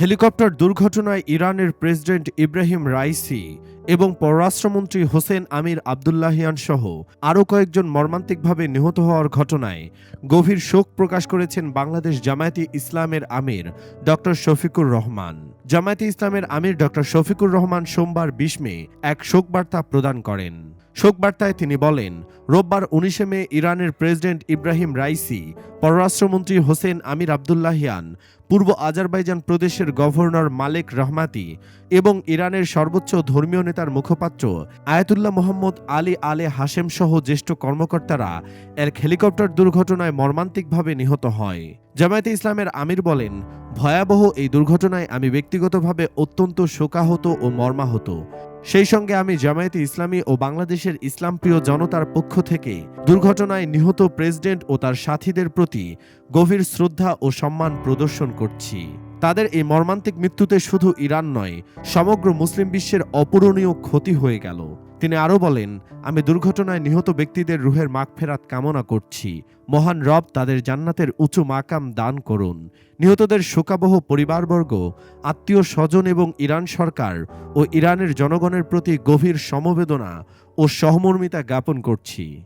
Helicopter দুর্ঘটনায় ইরানের president Ebrahim Raisi এবং পররাষ্ট্রমন্ত্রী হোসেন আমির আবদুল্লাহিয়ান সহ আরও কয়েকজন মর্মান্তিকভাবে নিহত হওয়ার ঘটনায় গভীর শোক প্রকাশ করেছেন বাংলাদেশ জামায়াতে ইসলামের আমির ডক্টর শফিকুর রহমান। জামায়াতে ইসলামের আমির ডক্টর শফিকুর রহমান সোমবার বিশ মে এক শোকবার্তা প্রদান করেন। শোকবার্তায় তিনি বলেন, রোববার উনিশে মে ইরানের প্রেসিডেন্ট ইব্রাহিম রাইসি, পররাষ্ট্রমন্ত্রী হোসেন আমির আবদুল্লাহিয়ান পূর্ব আজারবাইজান প্রদেশের গভর্নর মালেক রহমাতি এবং ইরানের সর্বোচ্চ ধর্মীয় নেতার মুখপাত্র আয়াতুল্লাহ মোহাম্মদ আলী আলে হাশেম সহ জ্যেষ্ঠ কর্মকর্তারা এক হেলিকপ্টার দুর্ঘটনায় মর্মান্তিকভাবে নিহত হয়। জামায়াতে ইসলামের আমির বলেন, ভয়াবহ এই দুর্ঘটনায় আমি ব্যক্তিগতভাবে অত্যন্ত শোকাহত ও মর্মাহত। সেই সঙ্গে আমি জামায়াতে ইসলামী ও বাংলাদেশের ইসলামপ্রিয় জনতার পক্ষ থেকে দুর্ঘটনায় নিহত প্রেসিডেন্ট ও তার সাথীদের প্রতি গভীর শ্রদ্ধা ও সম্মান প্রদর্শন করছি। তাদের এই মর্মান্তিক মৃত্যুতে শুধু ইরান নয়, সমগ্র মুসলিম বিশ্বের অপূরণীয় ক্ষতি হয়ে গেল। তিনি আরও বলেন, আমি দুর্ঘটনায় নিহত ব্যক্তিদের রুহের মাগফেরাত কামনা করছি। মহান রব তাদের জান্নাতের উঁচু মাকাম দান করুন। নিহতদের শোকাবহ পরিবারবর্গ, আত্মীয় স্বজন এবং ইরান সরকার ও ইরানের জনগণের প্রতি গভীর সমবেদনা ও সহমর্মিতা জ্ঞাপন করছি।